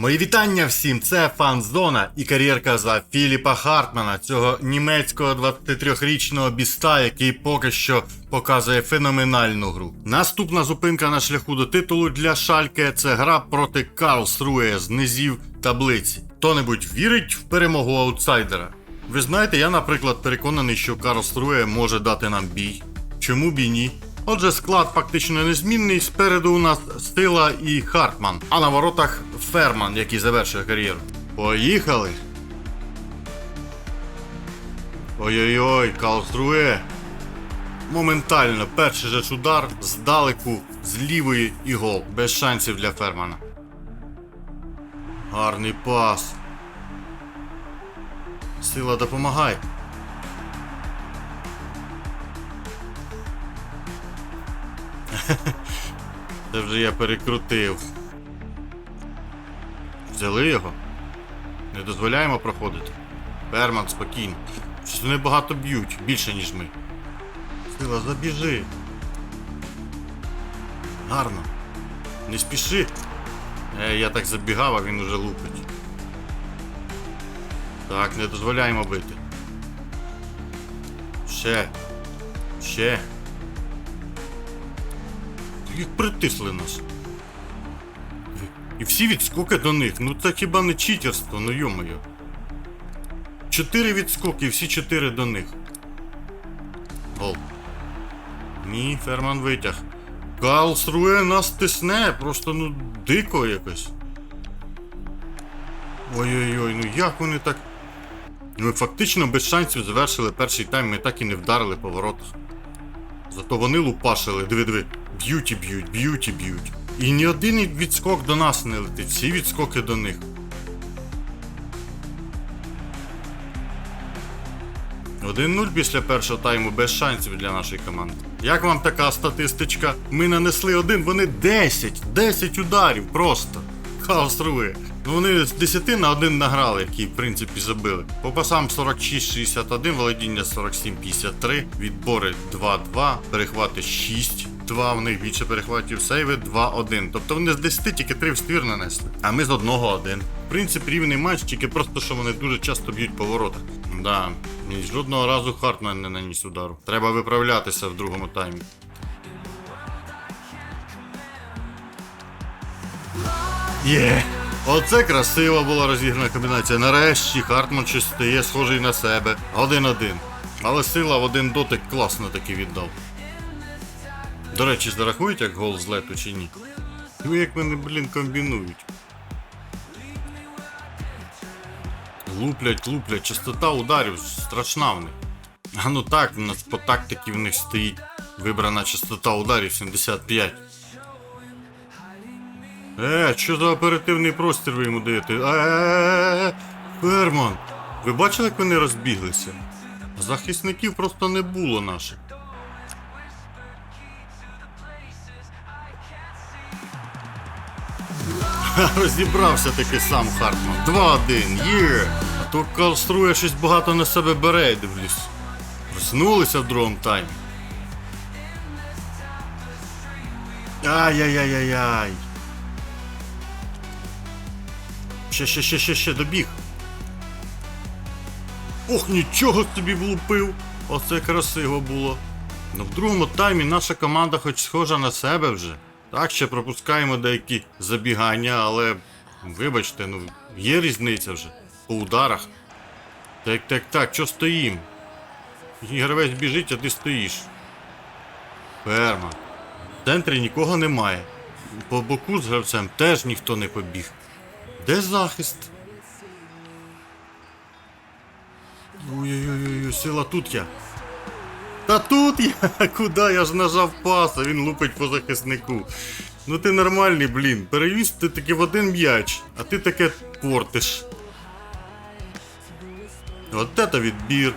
Мої вітання всім! Це фан-зона і кар'єрка за Філіпа Хартмана, цього німецького 23-річного біста, який поки що показує феноменальну гру. Наступна зупинка на шляху до титулу для Шальке це гра проти Карлсрує з низів таблиці. Хто-небудь вірить в перемогу аутсайдера? Ви знаєте, я, наприклад, переконаний, що Карлсрує може дати нам бій. Чому б і ні? Отже, склад фактично незмінний. Спереду у нас Стила і Хартман, а на воротах Ферман, який завершує кар'єру. Поїхали! Ой-ой-ой, Калструе. Моментально перший же удар здалеку, з лівої і гол. Без шансів для Фермана. Гарний пас. Сила допомагай. Це вже я перекрутив. Взяли його? Не дозволяємо проходити. Берман, спокійно. Щось вони багато б'ють, більше, ніж ми. Сила, забіжи. Гарно. Не спіши. Е, я так забігав, а він уже лупить. Так, не дозволяємо бити. Ще. Ще. Як притисли нас. І всі відскоки до них. Ну це хіба не читерство, ну йомою. Чотири відскоки, і всі чотири до них. Гол. Ні, Ферман витяг. Карлсруе нас тисне, просто ну дико якось. Ой-ой-ой, ну як вони так. Ми фактично без шансів завершили перший тайм, ми так і не вдарили по воротах. Зато вони лупашили, диви-диви, б'ють і б'ють, б'ють і б'ють. І ні один відскок до нас не летить, всі відскоки до них. Один 0 після першого тайму без шансів для нашої команди. Як вам така статистичка? Ми нанесли один, вони 10. 10 ударів просто. Хаос рує. Вони з 10 на 1 награли, які в принципі забили. По пасам 46-61, володіння 47-53, відбори 2-2, перехвати 6. 2 в них більше перехватів, сейви 2-1. Тобто вони з 10 тільки 3 в ствір нанесли, а ми з одного 1. В принципі, рівний матч, тільки просто що вони дуже часто б'ють по воротах. Да, жодного разу Хартман не наніс удару. Треба виправлятися в другому таймі. Є! Оце красива була розіграна комбінація. Нарешті Хартман щось стає схожий на себе. Один-один. Але сила в один дотик класно таки віддав. До речі, зарахують як гол з лету чи ні? Ну як вони, блін, комбінують. Луплять, луплять, частота ударів страшна в них. А ну так, в нас по тактиці в них стоїть вибрана частота ударів 75. Е, що за оперативний простір ви йому даєте? Е, Ферман, ви бачили, як вони розбіглися? Захисників просто не було наших. Розібрався таки сам Хартман. 2-1, є! А то Калструє щось багато на себе бере, дивлюсь. Проснулися в другому таймі. Ай-яй-яй-яй-яй. Ще, ще, ще, ще, ще добіг. Ох, нічого собі влупив. Оце красиво було. Ну в другому таймі наша команда хоч схожа на себе вже. Так, ще пропускаємо деякі забігання, але вибачте, ну є різниця вже по ударах. Так, так, так, що стоїм? Гравець біжить, а ти стоїш. Ферма. В центрі нікого немає. По боку з гравцем теж ніхто не побіг. Де захист? Ой-ой-ой, сила тут я. Та тут я! Куди? Я ж нажав пас, а він лупить по захиснику. Ну ти нормальний, блін. Перевіз ти таки в один м'яч, а ти таке портиш. От це відбір.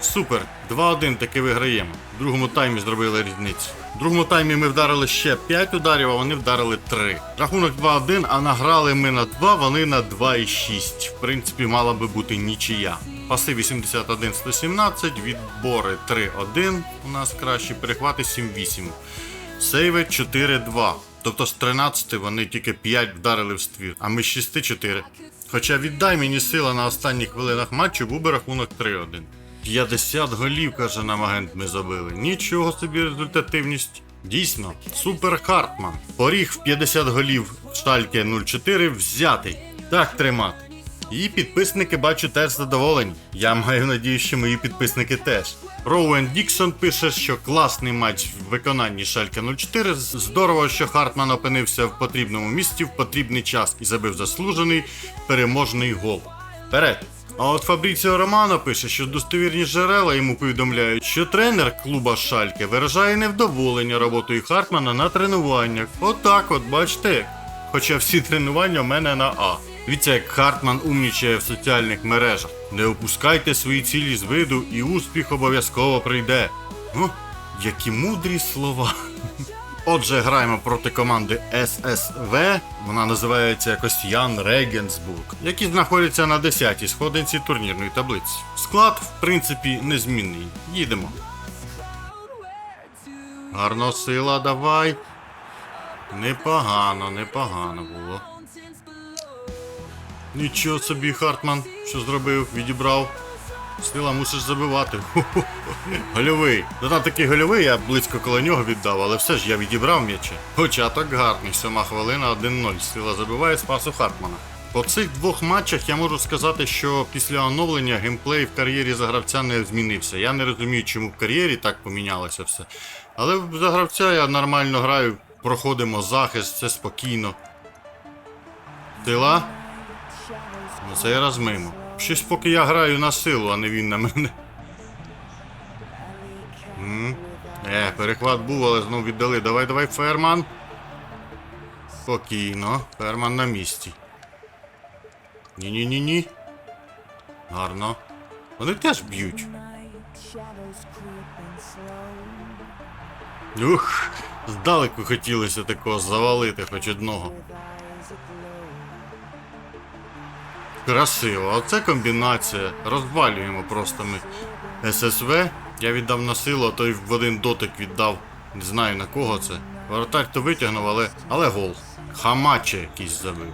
Супер. 2-1 таки виграємо. В другому таймі зробили різницю. В другому таймі ми вдарили ще 5 ударів, а вони вдарили 3. Рахунок 2-1, а награли ми на 2, вони на 2,6. В принципі, мала би бути нічия. Паси 81-117, відбори 3-1. У нас кращі перехвати 7-8. Сейви 4-2. Тобто з 13 вони тільки 5 вдарили в ствір, а ми з 6-4. Хоча віддай мені сила на останніх хвилинах матчу був би рахунок 3-1. 50 голів, каже нам агент, ми забили. Нічого собі результативність. Дійсно, супер Хартман. Поріг в 50 голів Штальке 04 взятий. Так тримати. І підписники бачу теж задоволені. Я маю надію, що мої підписники теж. Роуен Діксон пише, що класний матч в виконанні Шалька 04. Здорово, що Хартман опинився в потрібному місці в потрібний час і забив заслужений переможний гол. Вперед! А от Фабріціо Романо пише, що достовірні джерела йому повідомляють, що тренер клуба Шальке виражає невдоволення роботою Хартмана на тренуваннях. Отак, от бачите. Хоча всі тренування в мене на А. Дивіться, як Хартман умнічає в соціальних мережах. Не опускайте свої цілі з виду, і успіх обов'язково прийде. Ну, які мудрі слова. Отже, граємо проти команди ССВ. Вона називається якось Ян Регенсбург, які знаходяться на 10-й сходинці турнірної таблиці. Склад, в принципі, незмінний. Їдемо. Гарно сила, давай. Непогано, непогано було. Нічого собі, Хартман, що зробив, відібрав. Сила мусиш забивати. Ху-ху. Гольовий. Ну там такий гольовий, я близько коло нього віддав, але все ж я відібрав м'яча. Початок гарний, сьома хвилина 1-0. Сила забиває спасу Хартмана. По цих двох матчах я можу сказати, що після оновлення геймплей в кар'єрі за гравця не змінився. Я не розумію, чому в кар'єрі так помінялося все. Але за гравця я нормально граю, проходимо захист, все спокійно. Сила? Ну це я раз мимо. Щось поки я граю на силу, а не він на мене. Е, перехват був, але знов віддали. Давай, давай, Ферман. Спокійно. Ферман на місці. Ні-ні-ні-ні. Гарно. Вони теж б'ють. Ух, здалеку хотілося такого завалити хоч одного. Красиво, оце комбінація. Розвалюємо просто ми ССВ. Я віддав на силу, а той в один дотик віддав. Не знаю на кого це. Воротар то витягнув, але. але гол. Хамаче якийсь забив.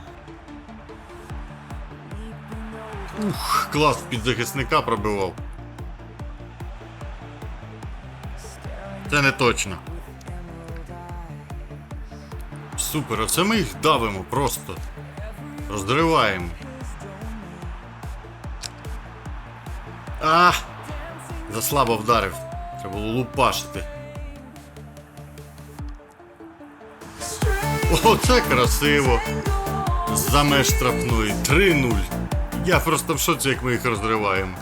Ух, клас під захисника пробивав. Це не точно. Супер, оце ми їх давимо просто. Роздриваємо. А! Заслабо вдарив. Треба було лупашити. О, це красиво! За меж штрафної. 3-0. Я просто в шоці, як ми їх розриваємо.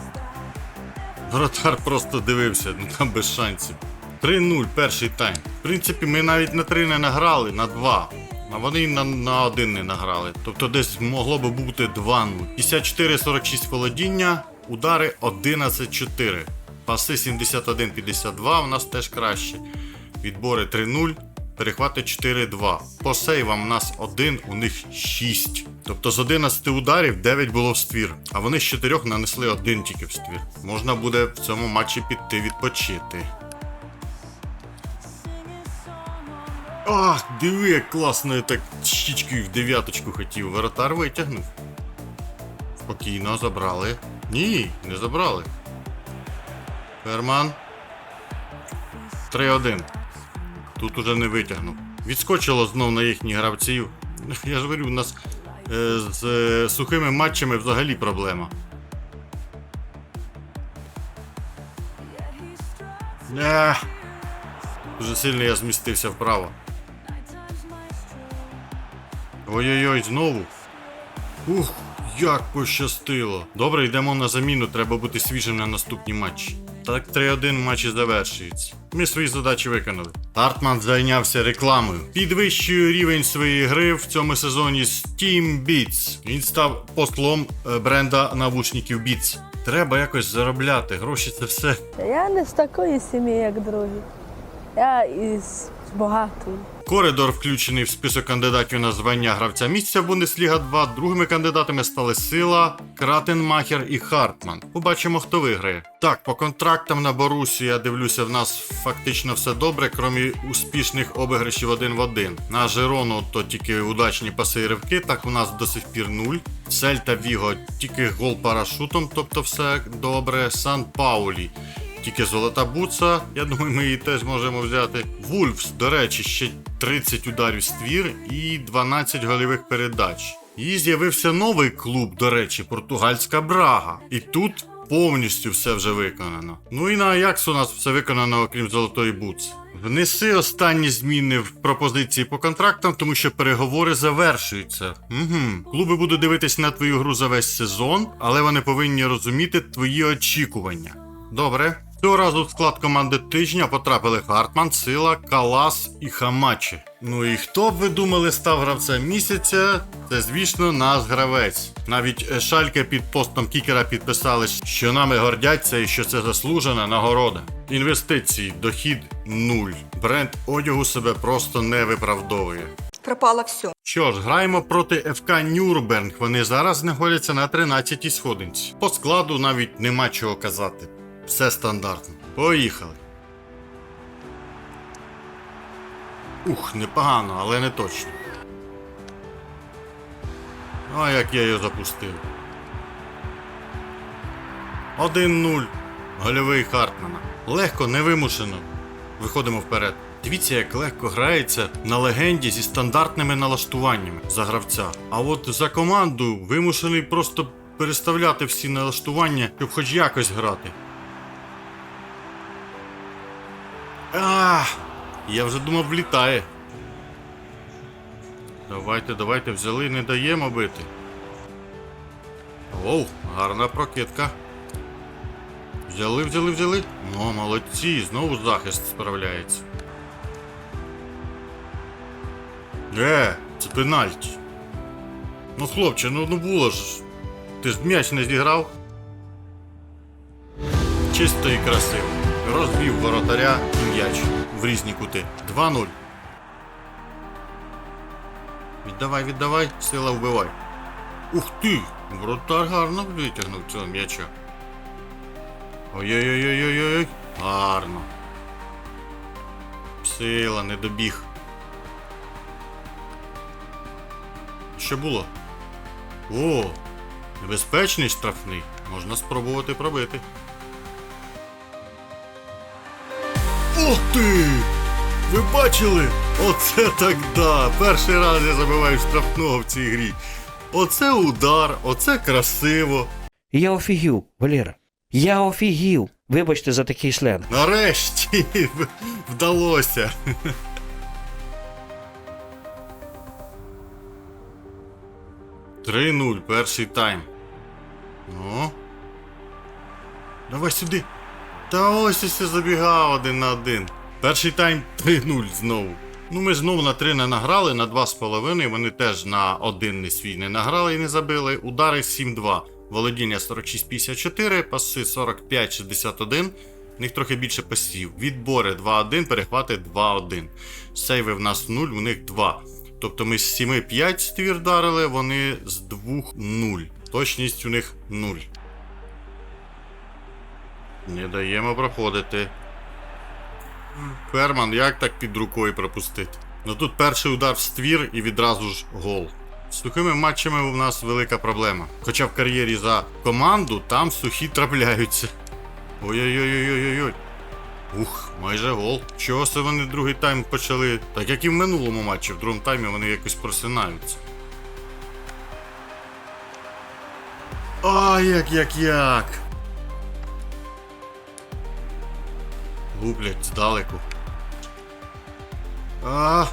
Вратар просто дивився, ну там без шансів. 3-0, перший тайм. В принципі, ми навіть на 3 не награли, на 2. А вони на, на 1 не награли. Тобто десь могло би бути 2-0. 54-46 володіння, удари 11-4. Паси 71-52, у нас теж краще. Відбори 3-0, перехвати 4-2. По сейвам у нас 1, у них 6. Тобто з 11 ударів 9 було в ствір, а вони з 4 нанесли один тільки в ствір. Можна буде в цьому матчі піти відпочити. Ах, диви, як класно я так щічкою в дев'яточку хотів. Воротар витягнув. Спокійно, забрали. Ні, не забрали. Ферман. 3-1. Тут уже не витягнув. Відскочило знов на їхніх гравців. Я ж говорю, у нас е, з е, сухими матчами взагалі проблема. Е, дуже сильно я змістився вправо. Ой-ой-ой, знову. Ух, як пощастило. Добре, йдемо на заміну, треба бути свіжим на наступні матчі. Так 3-1 матчі завершується. Ми свої задачі виконали. Артман зайнявся рекламою. Підвищує рівень своєї гри в цьому сезоні з Team Beats. Він став послом е, бренда навушників Beats. Треба якось заробляти, гроші це все. Я не з такої сім'ї, як другі. Я із багатої. Коридор включений в список кандидатів на звання гравця місця в Бундесліга 2. Другими кандидатами стали Сила, Кратенмахер і Хартман. Побачимо, хто виграє. Так, по контрактам на Борусі я дивлюся, в нас фактично все добре, крім успішних обіграшів один в один. На Жерону то тільки удачні паси і ривки, так у нас до сих пір нуль. Сельта Віго тільки гол парашутом, тобто все добре. Сан Паулі. Тільки золота буца, я думаю, ми її теж можемо взяти. Вульфс, до речі, ще 30 ударів ствір і 12 гольових передач. І з'явився новий клуб, до речі, португальська Брага. І тут повністю все вже виконано. Ну і на Аякс у нас все виконано, окрім золотої буци. Внеси останні зміни в пропозиції по контрактам, тому що переговори завершуються. Угу. Клуби будуть дивитись на твою гру за весь сезон, але вони повинні розуміти твої очікування. Добре. Цього разу в склад команди тижня потрапили Хартман, Сила, Калас і Хамачі. Ну і хто б ви думали став гравцем місяця? Це, звісно, наш гравець. Навіть шальки під постом кікера підписали, що нами гордяться і що це заслужена нагорода. Інвестиції, дохід нуль. Бренд одягу себе просто не виправдовує. Пропало все. Що ж, граємо проти ФК Нюрнберг. Вони зараз знаходяться на 13-й сходинці. По складу навіть нема чого казати. Все стандартно. Поїхали. Ух, непогано, але не точно. А як я його запустив. 1-0. Гольовий Хартмана. Легко, невимушено. Виходимо вперед. Дивіться, як легко грається на легенді зі стандартними налаштуваннями за гравця. А от за команду вимушений просто переставляти всі налаштування, щоб хоч якось грати. А, я вже думав, влітає. Давайте, давайте, взяли, не даємо бити. Оу, гарна прокидка. Взяли, взяли, взяли. Ну, молодці, знову захист справляється. Е, це пенальті. Ну, хлопче, ну, ну було ж. Ти ж м'яч не зіграв. Чисто і красиво. Розвів воротаря і м'яч в різні кути. 2-0. Віддавай, віддавай, сила вбивай. Ух ти! Воротар гарно витягнув цього м'яча. Ой-ой-ой-ой-ой-ой. Гарно. Сила, не добіг. Що було? О, небезпечний штрафний. Можна спробувати пробити. Ух ти! Ви бачили? Оце так да! Перший раз я забиваю штрафного в цій грі. Оце удар, оце красиво. Я офігів, Валера. Я офігів. Вибачте за такий сленг. Нарешті вдалося. Три нуль, перший тайм. Ну. Давай сюди. Та ось ось забігав один на один. Перший тайм 3-0 знову. Ну ми знову на 3 не награли, на 2,5. Вони теж на один не свій не награли і не забили. Удари 7-2. Володіння 46-54, паси 45-61. В них трохи більше пасів. Відбори 2-1, перехвати 2-1. Сейви в нас 0, у них 2. Тобто ми з 7-5 ствір вдарили, вони з 2-0. Точність у них 0. Не даємо проходити. Ферман, як так під рукою пропустити? Ну тут перший удар в ствір і відразу ж гол. З сухими матчами у нас велика проблема. Хоча в кар'єрі за команду там сухі трапляються. Ой-ой-ой-ой-ой-ой. Ух, майже гол. Чого це вони другий тайм почали? Так як і в минулому матчі, в другому таймі вони якось просинаються. А, як, як, як. Гублять здалеку. А.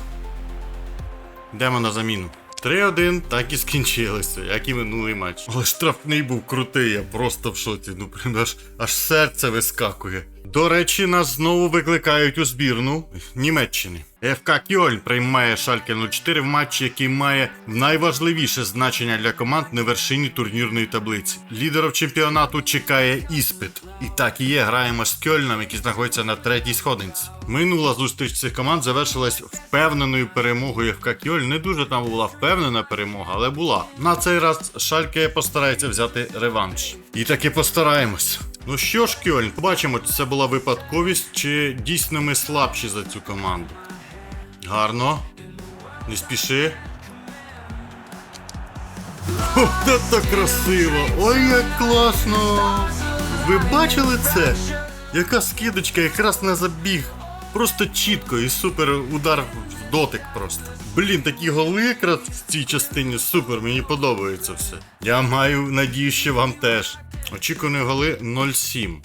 Йдемо на заміну. 3-1 так і скінчилося, як і минулий матч. Але штрафний був крутий, я просто в шоці. Ну прям аж, аж серце вискакує. До речі, нас знову викликають у збірну Німеччини. ФК Кьольн приймає Шальке 04 в матчі, який має найважливіше значення для команд на вершині турнірної таблиці. Лідерів чемпіонату чекає іспит. І так і є, граємо з Кьольном, який знаходиться на третій сходинці. Минула зустріч цих команд завершилась впевненою перемогою ФК Кьольн. Не дуже там була впевнена перемога, але була. На цей раз Шальке постарається взяти реванш. І таки постараємось. Ну що ж, Кьольн, побачимо, чи це була випадковість, чи дійсно ми слабші за цю команду. Гарно. Не спіши. О, це так красиво! Ой, як класно! Ви бачили це? Яка скидочка якраз на забіг. Просто чітко і супер удар в дотик просто. Блін, такі голи якраз в цій частині супер, мені подобається все. Я маю надію, що вам теж. Очікувані голи 0-7.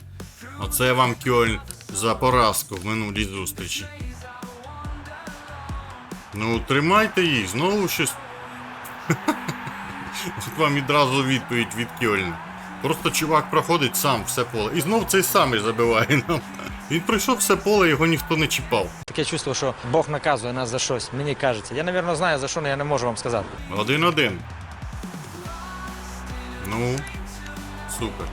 Оце вам Кьольн за поразку в минулій зустрічі. Ну, тримайте їх, знову щось. От вам відразу відповідь від Кьольна. Просто чувак проходить сам все поле. І знов цей самий забиває нам. Він пройшов все поле, його ніхто не чіпав. Таке чувство, що Бог наказує нас за щось. Мені кажеться. Я, напевно, знаю за що, але я не можу вам сказати. Один-один. Ну, супер.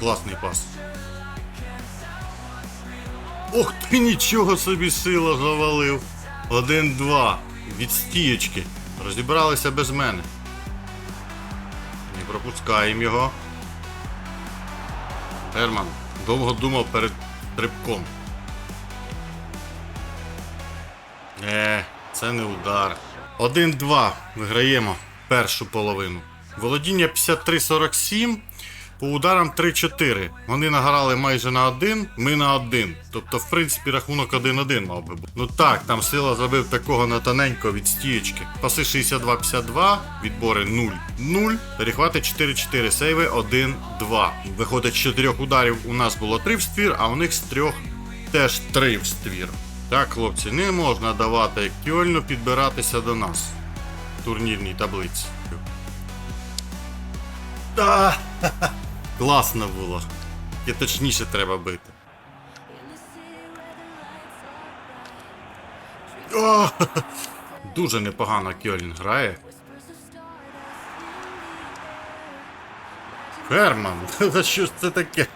Класний пас. Ох ти нічого собі сила завалив. Один-два. Від стієчки. Розібралися без мене. Не пропускаємо його. Герман довго думав перед стрибком. Е, це не удар. 1-2. Виграємо першу половину. Володіння 53-47. По ударам 3-4. Вони награли майже на 1, ми на 1. Тобто, в принципі, рахунок 1-1 мав би бути. Ну так, там сила забив такого на тоненько від стієчки. Паси 62-52, відбори 0-0, перехвати 4-4, сейви 1-2. Виходить, з 4 ударів у нас було 3 в ствір, а у них з 3 теж 3 в ствір. Так, хлопці, не можна давати Кьольну підбиратися до нас в турнірній таблиці. Та, класно було. Тільки точніше треба бити. О, дуже непогано Кьольн грає. Ферман, що ж це таке?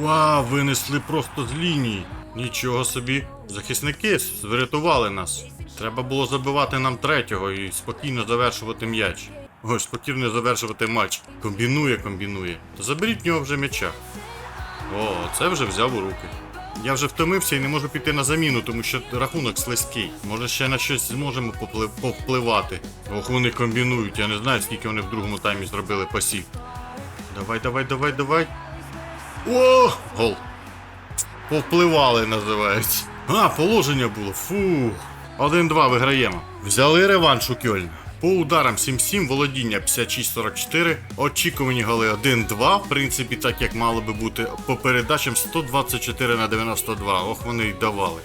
Вау, винесли просто з лінії. Нічого собі. Захисники врятували нас. Треба було забивати нам третього і спокійно завершувати м'яч. Ой, спокійно завершувати матч. Комбінує, комбінує. То заберіть в нього вже м'яча. О, це вже взяв у руки. Я вже втомився і не можу піти на заміну, тому що рахунок слизький. Може ще на щось зможемо повпливати. Ох, вони комбінують. Я не знаю, скільки вони в другому таймі зробили пасів. Давай, давай, давай, давай. О! Гол. Повпливали, називається. А, положення було. Фух. 1-2 виграємо. Взяли реванш у Кьольн. По ударам 7-7, володіння 56-44, очікувані голи 1-2, в принципі, так як мало би бути, по передачам 124 на 92. Ох, вони й давали.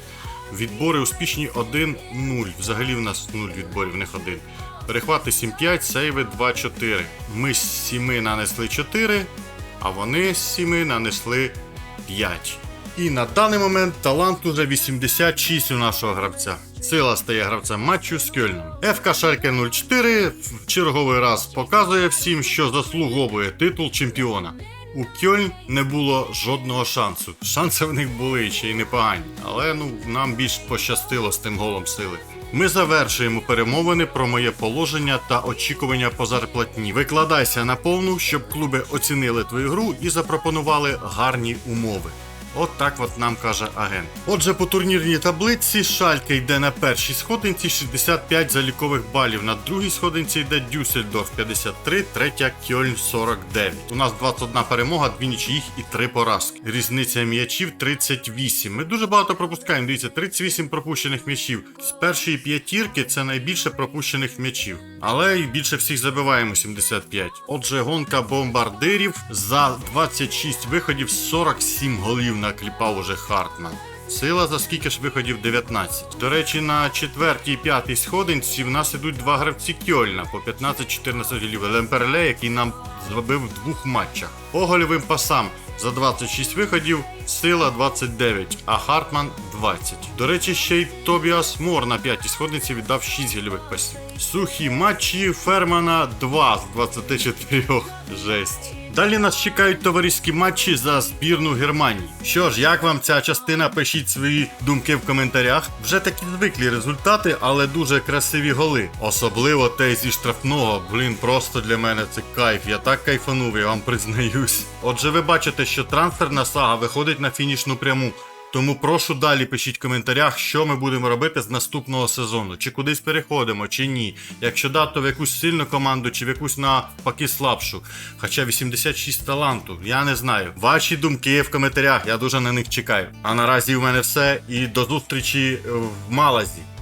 Відбори успішні 1-0. Взагалі в нас 0 відборів, в них 1. Перехвати 7-5, сейви 2-4. Ми з 7 нанесли 4, а вони з 7 нанесли 5. І на даний момент талант уже 86 у нашого гравця. Сила стає гравцем матчу з Кьольном. ФК Шальке 04 в черговий раз показує всім, що заслуговує титул чемпіона. У Кьольн не було жодного шансу. Шанси в них були ще й непогані, але ну нам більш пощастило з тим голом сили. Ми завершуємо перемовини про моє положення та очікування по зарплатні. Викладайся на повну, щоб клуби оцінили твою гру і запропонували гарні умови. От так от нам каже агент. Отже, по турнірній таблиці Шальке йде на першій сходинці 65 залікових балів. На другій сходинці йде Дюссельдорф 53, третя Кьольн 49. У нас 21 перемога, дві нічиїх і 3 поразки. Різниця м'ячів 38. Ми дуже багато пропускаємо. Дивіться, 38 пропущених м'ячів. З першої п'ятірки це найбільше пропущених м'ячів. Але й більше всіх забиваємо 75. Отже, гонка бомбардирів за 26 виходів 47 голів накліпав уже Хартман. Сила за скільки ж виходів 19. До речі, на четвертій і п'ятій сходинці в нас ідуть два гравці Кьольна по 15-14 голів. Лемперле, який нам зробив в двох матчах. По гольовим пасам за 26 виходів, сила 29, а Хартман 20. До речі, ще й Тобіас Мор на п'ятій сходниці віддав 6 гільових пасів. Сухі матчі Фермана 2 з 24. Жесть. Далі нас чекають товариські матчі за збірну Германії. Що ж, як вам ця частина? Пишіть свої думки в коментарях. Вже такі звиклі результати, але дуже красиві голи. Особливо те зі штрафного. Блін, просто для мене це кайф. Я так кайфанув, я вам признаюсь. Отже, ви бачите, що трансферна сага виходить на фінішну пряму. Тому прошу далі пишіть в коментарях, що ми будемо робити з наступного сезону. Чи кудись переходимо, чи ні. Якщо да, то в якусь сильну команду, чи в якусь навпаки слабшу. Хоча 86 таланту, я не знаю. Ваші думки в коментарях, я дуже на них чекаю. А наразі в мене все і до зустрічі в Малазі.